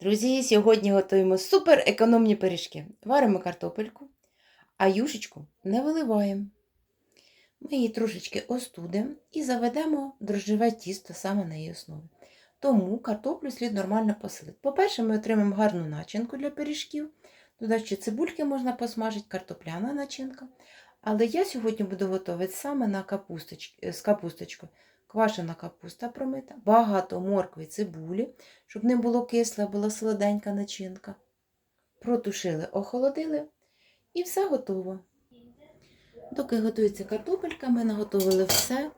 Друзі, сьогодні готуємо супер економні пиріжки. Варимо картопельку, а юшечку не виливаємо. Ми її трошечки остудимо і заведемо дрожжеве тісто саме на її основі. Тому картоплю слід нормально посолити. По-перше, ми отримаємо гарну начинку для пиріжків. Туди ще цибульки можна посмажити, картопляна начинка. Але я сьогодні буду готувати саме на капусточ... з капусточкою. Квашена капуста промита, багато моркви, цибулі, щоб не було кисле, була солоденька начинка. Протушили, охолодили і все готово. Доки готується картопелька, ми наготовили все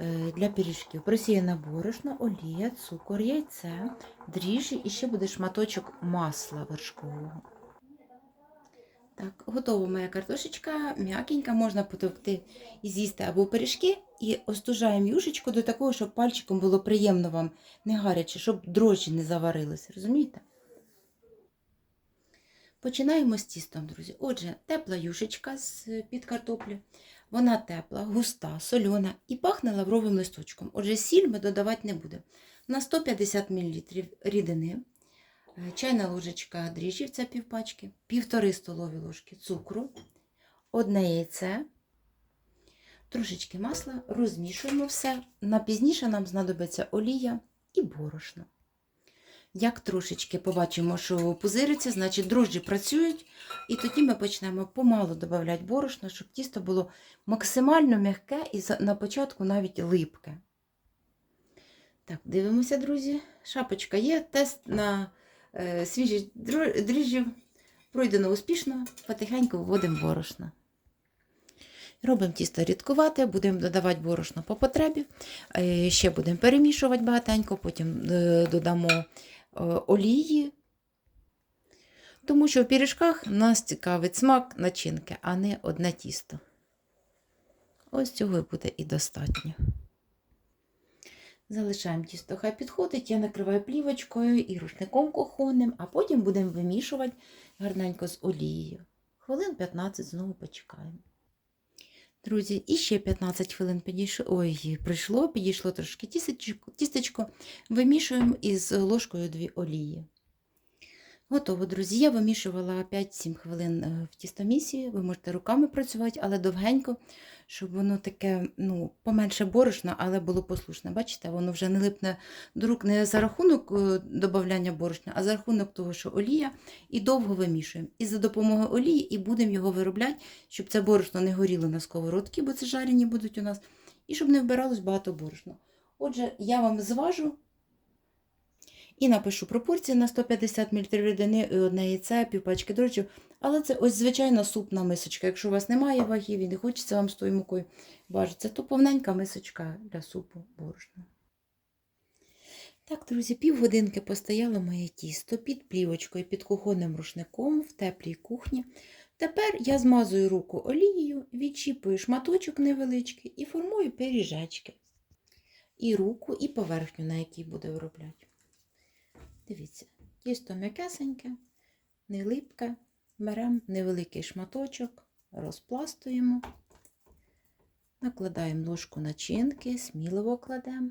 е, для пиріжків. Просіяне борошно, олія, цукор, яйце, дріжджі і ще буде шматочок масла вершкового. Так, готова моя картошечка, м'якенька, можна потовкти і з'їсти або пиріжки, і остужаємо юшечку до такого, щоб пальчиком було приємно вам, не гаряче, щоб дрожжі не заварилися, розумієте? Починаємо з тістом, друзі. Отже, тепла юшечка з-під картоплі. Вона тепла, густа, сольона і пахне лавровим листочком. Отже, сіль ми додавати не будемо. На 150 мл рідини, чайна ложечка дріжджів, це півпачки, півтори столові ложки цукру, одне яйце, трошечки масла, розмішуємо все. На пізніше нам знадобиться олія і борошно. Як трошечки побачимо, що пузириться, значить дрожжі працюють, і тоді ми почнемо помалу додавати борошно, щоб тісто було максимально м'яке і на початку навіть липке. Так, дивимося, друзі. Шапочка є. Тест на е, свіжі дро- дріжджі пройдено успішно. Потихеньку вводимо борошно. Робимо тісто рідкувати, будемо додавати борошно по потребі. Е, Ще будемо перемішувати багатенько, потім е, додамо олії. Тому що в піріжках нас цікавить смак начинки, а не одне тісто. Ось цього буде і достатньо. Залишаємо тісто, хай підходить, я накриваю плівочкою і рушником кухонним, а потім будемо вимішувати гарненько з олією. Хвилин 15 знову почекаємо. Друзі, і ще 15 хвилин підійшло. Ой, прийшло, підійшло трошки тістечко, тістечко. Вимішуємо із ложкою дві олії. Готово, друзі. Я вимішувала 5-7 хвилин е, в тістомісі. Ви можете руками працювати, але довгенько, щоб воно таке, ну, поменше борошна, але було послушне. Бачите, воно вже не липне до рук не за рахунок е, додавання борошна, а за рахунок того, що олія, і довго вимішуємо. І за допомогою олії і будемо його виробляти, щоб це борошно не горіло на сковородці, бо це жарені будуть у нас, і щоб не вбиралось багато борошна. Отже, я вам зважу і напишу пропорції на 150 мл рідини і одне яйце, півпачки дрожджів. Але це ось звичайна супна мисочка. Якщо у вас немає вагів і не хочеться вам з тою мукою важитися, то повненька мисочка для супу борошна. Так, друзі, півгодинки постояло моє тісто під плівочкою, під кухонним рушником в теплій кухні. Тепер я змазую руку олією, відчіпую шматочок невеличкий і формую пиріжечки. І руку, і поверхню, на якій буду виробляти. Дивіться, тісто м'якесеньке, не липке. Беремо невеликий шматочок, розпластуємо, накладаємо ложку начинки, сміливо кладемо.